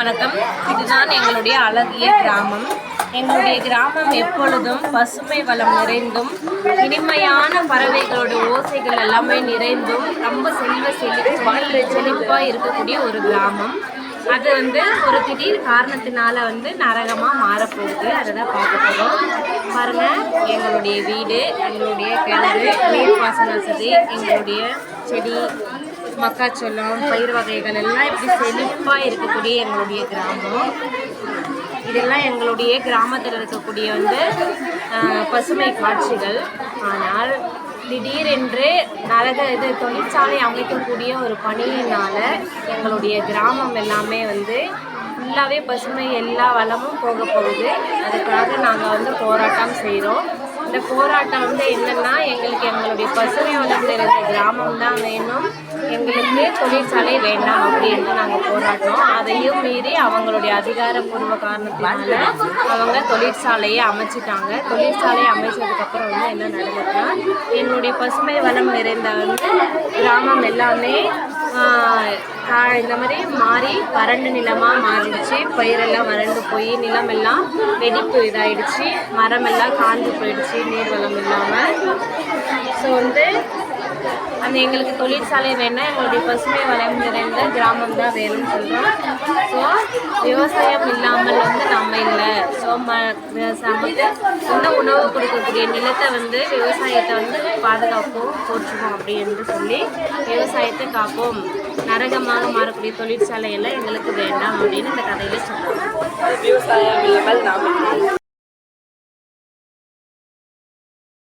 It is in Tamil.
வணக்கம். இதுதான் எங்களுடைய அழகிய கிராமம். எங்களுடைய கிராமம் எப்பொழுதும் பசுமை வளம் நிறைந்தும் இனிமையான பறவைகளோட ஓசைகள் எல்லாமே நிறைந்தும் ரொம்ப செல்வ செழிப்பு செழிப்பாக இருக்கக்கூடிய ஒரு கிராமம். அது வந்து ஒரு திடீர் காரணத்தினால வந்து நரகமாக மாறப்போகுது. அதை தான் பார்க்க போகிறோம் பாருங்க எங்களுடைய வீடு எங்களுடைய கிணறு பாசன வசதி எங்களுடைய செடி மக்காச்சோளம் பயிர் வகைகள் எல்லாம் இப்படி செழிப்பாக இருக்கக்கூடிய எங்களுடைய கிராமம். இதெல்லாம் எங்களுடைய கிராமத்தில் இருக்கக்கூடிய வந்து பசுமை காட்சிகள். ஆனால் திடீரென்று நரக இது தொழிற்சாலை அமைக்கக்கூடிய ஒரு பணியினால் எங்களுடைய கிராமம் எல்லாமே வந்து ஃபுல்லாகவே பசுமை எல்லா வளமும் போக போகுது. அதுக்காக நாங்கள் வந்து போராட்டம் செய்கிறோம் இந்த போராட்டம் வந்து என்னன்னா எங்களுக்கு எங்களுடைய பசுமை வளர்ந்து இருந்த கிராமம் தான் வேணும். எங்களுக்கு தொழிற்சாலை வேண்டாம் அப்படின்னு நாங்கள் போராட்டோம் அதையும் மீறி அவங்களுடைய அதிகாரப்பூர்வ காரணத்தினால அவங்க தொழிற்சாலையை அமைச்சிட்டாங்க. தொழிற்சாலையை அமைச்சதுக்கப்புறம் வந்து என்ன நடந்ததுன்னா என்னுடைய பசுமை வளம் நிறைந்த வந்து கிராமம் எல்லாமே இந்த மாதிரி மாறி வறண்டு நிலமாக மாறிடுச்சு. பயிரெல்லாம் வறண்டு போய் நிலமெல்லாம் வெடிப்பு இதாயிடுச்சு. மரமெல்லாம் காஞ்சு போயிடுச்சு நீர்வளம் இல்லாமல் ஸோ வந்து அந்த எங்களுக்கு தொழிற்சாலை வேணால் எங்களுடைய பசுமை வளம் நிறைந்த கிராமம் தான் வேணும்னு சொல்கிறோம் ஸோ விவசாயம் இல்லாமல் வந்து நம்ம இல்லை. ஸோ ம நமக்கு சொந்த உணவு கொடுக்கக்கூடிய நிலத்தை வந்து விவசாயத்தை வந்து பாதுகாப்போம் போற்றுவோம் அப்படின்னு சொல்லி விவசாயத்தை காப்போம். நரகமாக மாறக்கூடிய தொழிற்சாலை எல்லாம் எங்களுக்கு வேண்டாம் அப்படின்னு இந்த கதையில சொல்லுவோம் விவசாயம் இல்லாமல் நாம்